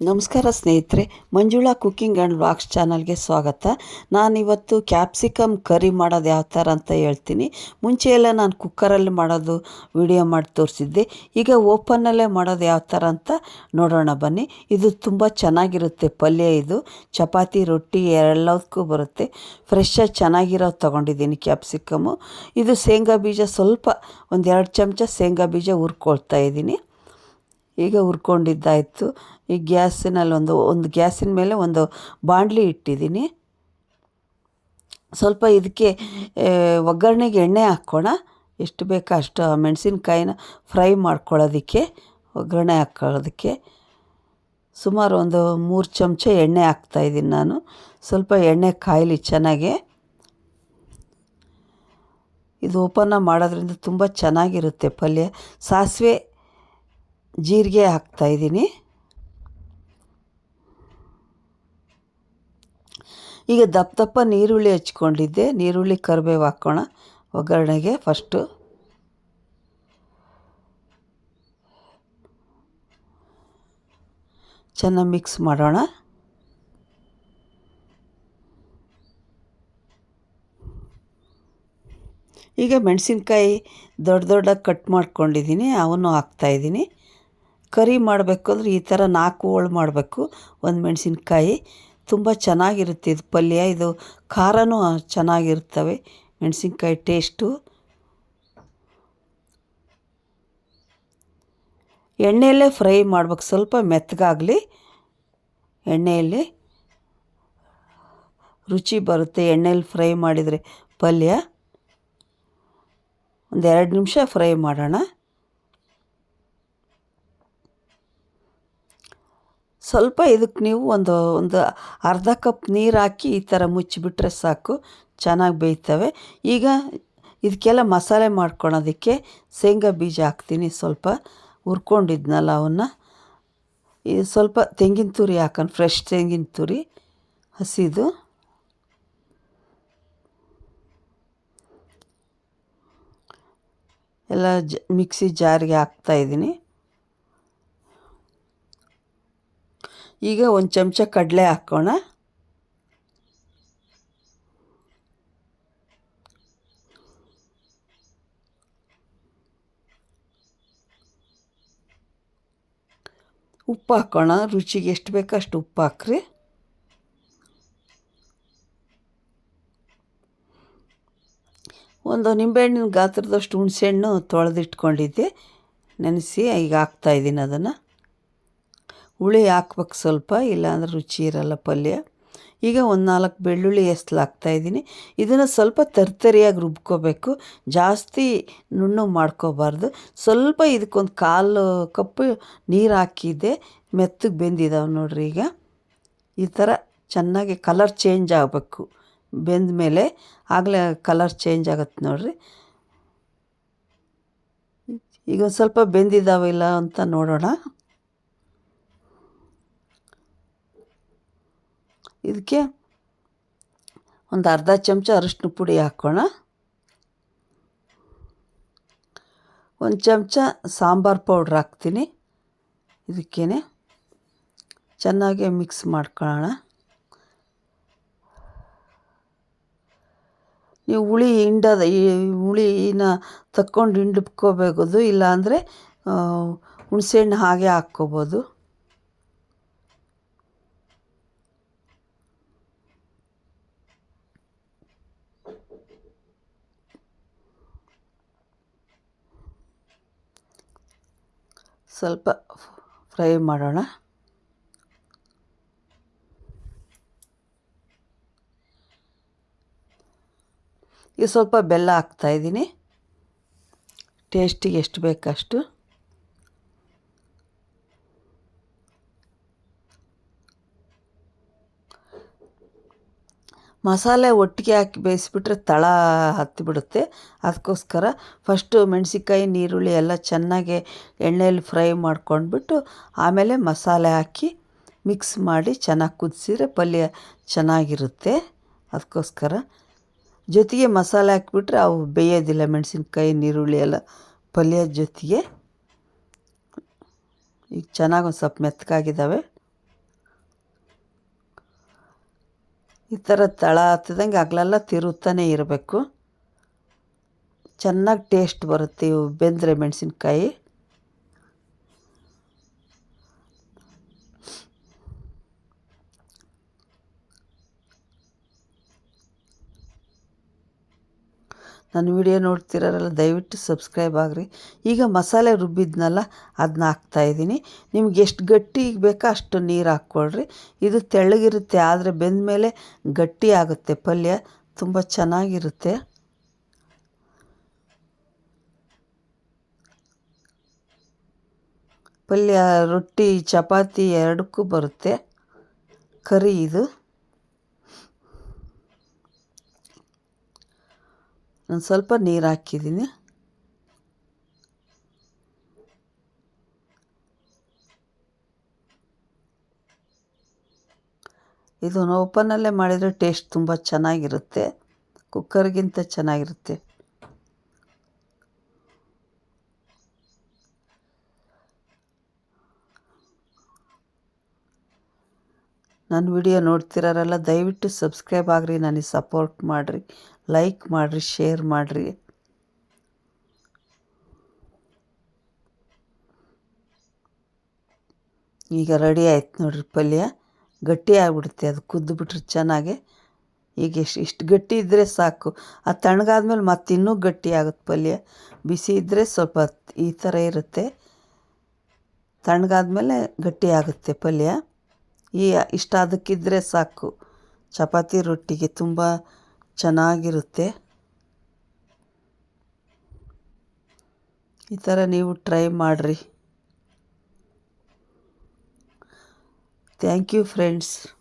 ನಮಸ್ಕಾರ ಸ್ನೇಹಿತರೆ, Manjula cooking and vlogs ಚಾನಲ್ಗೆ ಸ್ವಾಗತ. ನಾನಿವತ್ತು ಕ್ಯಾಪ್ಸಿಕಮ್ ಕರಿ ಮಾಡೋದು ಯಾವ ಥರ ಅಂತ ಹೇಳ್ತೀನಿ. ಮುಂಚೆ ಎಲ್ಲ ನಾನು ಕುಕ್ಕರಲ್ಲಿ ಮಾಡೋದು ವಿಡಿಯೋ ಮಾಡಿ ತೋರಿಸಿದ್ದೆ. ಈಗ ಓಪನ್ನಲ್ಲೇ ಮಾಡೋದು ಯಾವ ಥರ ಅಂತ ನೋಡೋಣ ಬನ್ನಿ. ಇದು ತುಂಬ ಚೆನ್ನಾಗಿರುತ್ತೆ ಪಲ್ಯ ಇದು. ಚಪಾತಿ, ರೊಟ್ಟಿ ಎಲ್ಲದಕ್ಕೂ ಬರುತ್ತೆ. ಫ್ರೆಶ್ಶಾಗಿ ಚೆನ್ನಾಗಿರೋದು ತೊಗೊಂಡಿದ್ದೀನಿ ಕ್ಯಾಪ್ಸಿಕಮ್ಮು. ಇದು ಶೇಂಗಾ ಬೀಜ ಸ್ವಲ್ಪ ಒಂದೆರಡು ಚಮಚ ಶೇಂಗಾ ಬೀಜ ಹುರ್ಕೊಳ್ತಾ ಇದ್ದೀನಿ. ಈಗ ಹುರ್ಕೊಂಡಿದ್ದಾಯಿತು. ಈ ಗ್ಯಾಸಿನಲ್ಲಿ ಒಂದು ಒಂದು ಗ್ಯಾಸಿನ ಮೇಲೆ ಒಂದು ಬಾಂಡ್ಲಿ ಇಟ್ಟಿದ್ದೀನಿ. ಸ್ವಲ್ಪ ಇದಕ್ಕೆ ಒಗ್ಗರಣೆಗೆ ಎಣ್ಣೆ ಹಾಕ್ಕೋಣ. ಎಷ್ಟು ಬೇಕೋ ಅಷ್ಟು ಮೆಣಸಿನ್ಕಾಯಿನ ಫ್ರೈ ಮಾಡ್ಕೊಳ್ಳೋದಕ್ಕೆ, ಒಗ್ಗರಣೆ ಹಾಕ್ಕೊಳ್ಳೋದಕ್ಕೆ. ಸುಮಾರು ಒಂದು ಮೂರು ಚಮಚ ಎಣ್ಣೆ ಹಾಕ್ತಾಯಿದ್ದೀನಿ ನಾನು. ಸ್ವಲ್ಪ ಎಣ್ಣೆ ಕಾಯಲಿ ಚೆನ್ನಾಗಿ. ಇದು ಓಪನ್ನ ಮಾಡೋದ್ರಿಂದ ತುಂಬ ಚೆನ್ನಾಗಿರುತ್ತೆ ಪಲ್ಯ. ಸಾಸಿವೆ ಜೀರಿಗೆ ಹಾಕ್ತಾಯಿದ್ದೀನಿ ಈಗ ದಪ್ಪ ದಪ್ಪ ನೀರುಳ್ಳಿ ಹಚ್ಕೊಂಡಿದ್ದೆ. ನೀರುಳ್ಳಿ ಕರಿಬೇವು ಹಾಕ್ಕೋಣ ಒಗ್ಗರಣೆಗೆ ಫಸ್ಟು ಚೆನ್ನಾಗಿ ಮಿಕ್ಸ್ ಮಾಡೋಣ. ಈಗ ಮೆಣಸಿನ್ಕಾಯಿ ದೊಡ್ಡ ದೊಡ್ಡ ಕಟ್ ಮಾಡ್ಕೊಂಡಿದ್ದೀನಿ. ಅವನು ಹಾಕ್ತಾಯಿದ್ದೀನಿ ಕರಿ ಮಾಡಬೇಕು ಅಂದರೆ ಈ ಥರ ನಾಲ್ಕು ಹೋಳು ಮಾಡಬೇಕು, ಒಂದು ಮೆಣಸಿನ್ಕಾಯಿ. ತುಂಬ ಚೆನ್ನಾಗಿರುತ್ತೆ ಇದು ಪಲ್ಯ. ಇದು ಖಾರನೂ ಚೆನ್ನಾಗಿರ್ತವೆ. ಮೆಣಸಿನ್ಕಾಯಿ ಟೇಸ್ಟು. ಎಣ್ಣೆಯಲ್ಲೇ ಫ್ರೈ ಮಾಡ್ಬೇಕು. ಸ್ವಲ್ಪ ಮೆತ್ತಗಾಗಲಿ ಎಣ್ಣೆಯಲ್ಲಿ ರುಚಿ ಬರುತ್ತೆ. ಎಣ್ಣೆಯಲ್ಲಿ ಫ್ರೈ ಮಾಡಿದರೆ ಪಲ್ಯ. ಒಂದು ಎರಡು ನಿಮಿಷ ಫ್ರೈ ಮಾಡೋಣ. ಸ್ವಲ್ಪ ಇದಕ್ಕೆ ನೀವು ಒಂದು ಒಂದು ಅರ್ಧ ಕಪ್ ನೀರು ಹಾಕಿ ಈ ಥರ ಮುಚ್ಚಿಬಿಟ್ರೆ ಸಾಕು. ಚೆನ್ನಾಗಿ ಬೇಯ್ತವೆ. ಈಗ ಇದಕ್ಕೆಲ್ಲ ಮಸಾಲೆ ಮಾಡ್ಕೊಳೋದಕ್ಕೆ ಶೇಂಗಾ ಬೀಜ ಹಾಕ್ತೀನಿ ಸ್ವಲ್ಪ. ಹುರ್ಕೊಂಡಿದ್ನಲ್ಲ ಅವನ್ನ. ಸ್ವಲ್ಪ ತೆಂಗಿನ ತುರಿ ಹಾಕೊಂಡು ಫ್ರೆಶ್ ತೆಂಗಿನ ತುರಿ ಹಸಿದು. ಎಲ್ಲ ಜ, ಮಿಕ್ಸಿ ಜಾರಿಗೆ ಹಾಕ್ತಾಯಿದ್ದೀನಿ ಈಗ ಒಂದು ಚಮಚ ಕಡಲೆ ಹಾಕೋಣ. ಉಪ್ಪು ಹಾಕೋಣ. ರುಚಿಗೆ ಎಷ್ಟು ಬೇಕೋ ಅಷ್ಟು ಉಪ್ಪು ಹಾಕ್ರಿ. ಒಂದು ನಿಂಬೆಹಣ್ಣಿನ ಗಾತ್ರದಷ್ಟು ಹುಣಸೆಹಣ್ಣು ತೊಳೆದಿಟ್ಕೊಂಡಿದ್ದೆ. ನೆನೆಸಿ ಈಗ ಹಾಕ್ತಾಯಿದ್ದೀನಿ ಅದನ್ನು. ಹುಳಿ ಹಾಕ್ಬೇಕು ಸ್ವಲ್ಪ, ಇಲ್ಲಾಂದ್ರೆ ರುಚಿ ಇರಲ್ಲ ಪಲ್ಯ. ಈಗ ಒಂದು ನಾಲ್ಕು ಬೆಳ್ಳುಳ್ಳಿ ಎಸ್ಲು ಹಾಕ್ತಾಯಿದ್ದೀನಿ ಇದನ್ನು ಸ್ವಲ್ಪ ತರ್ತರಿಯಾಗಿ ರುಬ್ಕೋಬೇಕು. ಜಾಸ್ತಿ ನುಣ್ಣು ಮಾಡ್ಕೋಬಾರ್ದು. ಸ್ವಲ್ಪ ಇದಕ್ಕೊಂದು ಕಾಲು ಕಪ್ಪು ನೀರು ಹಾಕಿದ್ದೆ ಮೆತ್ತಗೆ ಬೆಂದಿದ್ದಾವೆ ನೋಡ್ರಿ ಈಗ. ಈ ಥರ ಚೆನ್ನಾಗಿ ಕಲರ್ ಚೇಂಜ್ ಆಗಬೇಕು. ಬೆಂದ ಮೇಲೆ ಆಗಲೇ ಕಲರ್ ಚೇಂಜ್ ಆಗತ್ತೆ ನೋಡ್ರಿ. ಈಗ ಒಂದು ಸ್ವಲ್ಪ ಬೆಂದಿದ್ದಾವಿಲ್ಲ ಅಂತ ನೋಡೋಣ. ಇದಕ್ಕೆ ಒಂದು ಅರ್ಧ ಚಮಚ ಅರಿಶಿನ ಪುಡಿ ಹಾಕೋಣ. ಒಂದು ಚಮಚ ಸಾಂಬಾರು ಪೌಡ್ರ್ ಹಾಕ್ತೀನಿ. ಇದಕ್ಕೇ ಚೆನ್ನಾಗಿ ಮಿಕ್ಸ್ ಮಾಡ್ಕೊಳ್ಳೋಣ. ನೀವು ಹುಳಿ ಹಿಂಡದ ಈ ಹುಳಿನ ತಕ್ಕೊಂಡು ಹಿಂಡ್ಕೋಬೇಕು ಇಲ್ಲಾಂದರೆ ಹುಣಸೆಹಣ್ಣು ಹಾಗೆ ಹಾಕ್ಕೋಬೋದು. ಸ್ವಲ್ಪ ಫ್ರೈ ಮಾಡೋಣ. ಈಗ ಸ್ವಲ್ಪ ಬೆಲ್ಲ ಹಾಕ್ತಾಯಿದ್ದೀನಿ ಟೇಸ್ಟಿಗೆ ಎಷ್ಟು ಬೇಕಷ್ಟು. ಮಸಾಲೆ ಒಟ್ಟಿಗೆ ಹಾಕಿ ಬೇಯಿಸಿಬಿಟ್ರೆ ತಳ ಹತ್ತಿಬಿಡುತ್ತೆ ಅದಕ್ಕೋಸ್ಕರ ಫಸ್ಟು ಮೆಣಸಿನ್ಕಾಯಿ ನೀರುಳ್ಳಿ ಎಲ್ಲ ಚೆನ್ನಾಗಿ ಎಣ್ಣೆಯಲ್ಲಿ ಫ್ರೈ ಮಾಡ್ಕೊಂಡ್ಬಿಟ್ಟು ಆಮೇಲೆ ಮಸಾಲೆ ಹಾಕಿ ಮಿಕ್ಸ್ ಮಾಡಿ ಚೆನ್ನಾಗಿ ಕುದಿಸಿದ್ರೆ ಪಲ್ಯ ಚೆನ್ನಾಗಿರುತ್ತೆ. ಅದಕ್ಕೋಸ್ಕರ ಜೊತೆಗೆ ಮಸಾಲೆ ಹಾಕಿಬಿಟ್ರೆ ಅವು ಬೇಯೋದಿಲ್ಲ, ಮೆಣಸಿನ್ಕಾಯಿ ನೀರುಳ್ಳಿ ಎಲ್ಲ ಪಲ್ಯದ ಜೊತೆಗೆ. ಈಗ ಚೆನ್ನಾಗಿ ಒಂದು ಸ್ವಲ್ಪ ಮೆತ್ತಗಾಗಿದ್ದಾವೆ. ಈ ಥರ ತಳ ಹತ್ತಿದಂಗೆ ಅಗಲೆಲ್ಲ ತಿರುತ್ತಾನೆ ಇರಬೇಕು. ಚೆನ್ನಾಗಿ ಟೇಸ್ಟ್ ಬರುತ್ತೆ ಇವು ಬೆಂದರೆ ಮೆಣಸಿನ್ಕಾಯಿ. ನನ್ನ ವಿಡಿಯೋ ನೋಡ್ತಿರೋರೆಲ್ಲ ದಯವಿಟ್ಟು ಸಬ್ಸ್ಕ್ರೈಬ್ ಆಗಿರಿ. ಈಗ ಮಸಾಲೆ ರುಬ್ಬಿದ್ನಲ್ಲ ಅದನ್ನ ಹಾಕ್ತಾಯಿದ್ದೀನಿ ನಿಮ್ಗೆ ಎಷ್ಟು ಗಟ್ಟಿ ಬೇಕೋ ಅಷ್ಟು ನೀರು ಹಾಕ್ಕೊಳ್ರಿ. ಇದು ತೆಳ್ಳಗಿರುತ್ತೆ, ಆದರೆ ಬೆಂದ ಮೇಲೆ ಗಟ್ಟಿ ಆಗುತ್ತೆ ಪಲ್ಯ. ತುಂಬ ಚೆನ್ನಾಗಿರುತ್ತೆ. ಪಲ್ಯ, ರೊಟ್ಟಿ, ಚಪಾತಿ ಎರಡಕ್ಕೂ ಬರುತ್ತೆ. ಕರಿ ಇದು. ನಾನು ಸ್ವಲ್ಪ ನೀರು ಹಾಕಿದ್ದೀನಿ. ಇದನ್ನು ಓಪನಲ್ಲೇ ಮಾಡಿದರೆ ಟೇಸ್ಟ್ ತುಂಬ ಚೆನ್ನಾಗಿರುತ್ತೆ. ಕುಕ್ಕರ್ಗಿಂತ ಚೆನ್ನಾಗಿರುತ್ತೆ. ನನ್ನ ವಿಡಿಯೋ ನೋಡ್ತಿರೋರೆಲ್ಲ ದಯವಿಟ್ಟು ಸಬ್ಸ್ಕ್ರೈಬ್ ಆಗಿರಿ, ನನಗೆ ಸಪೋರ್ಟ್ ಮಾಡಿರಿ, ಲೈಕ್ ಮಾಡಿರಿ, ಶೇರ್ ಮಾಡಿರಿ. ಈಗ ರೆಡಿ ಆಯ್ತು ನೋಡ್ರಿ ಪಲ್ಯ. ಗಟ್ಟಿ ಆಗಿಬಿಡುತ್ತೆ, ಅದು ಕುದ್ದುಬಿಟ್ರೆ ಚೆನ್ನಾಗಿ. ಈಗ ಎಷ್ಟು, ಇಷ್ಟು ಗಟ್ಟಿ ಇದ್ದರೆ ಸಾಕು. ಅದು ತಣ್ಣಗಾದ್ಮೇಲೆ ಮತ್ತೆ ಇನ್ನೂ ಗಟ್ಟಿ ಆಗುತ್ತೆ ಪಲ್ಯ. ಬಿಸಿ ಇದ್ದರೆ ಸ್ವಲ್ಪ ಈ ಥರ ಇರುತ್ತೆ. ತಣ್ಣಗಾದ್ಮೇಲೆ ಗಟ್ಟಿ ಆಗುತ್ತೆ ಪಲ್ಯ. ಈ ಇಷ್ಟ ಅದಕ್ಕಿದ್ದರೆ ಸಾಕು. ಚಪಾತಿ ರೊಟ್ಟಿಗೆ ತುಂಬ ಚೆನ್ನಾಗಿರುತ್ತೆ. ಈ ಥರ ನೀವು ಟ್ರೈ ಮಾಡಿರಿ. Thank you friends.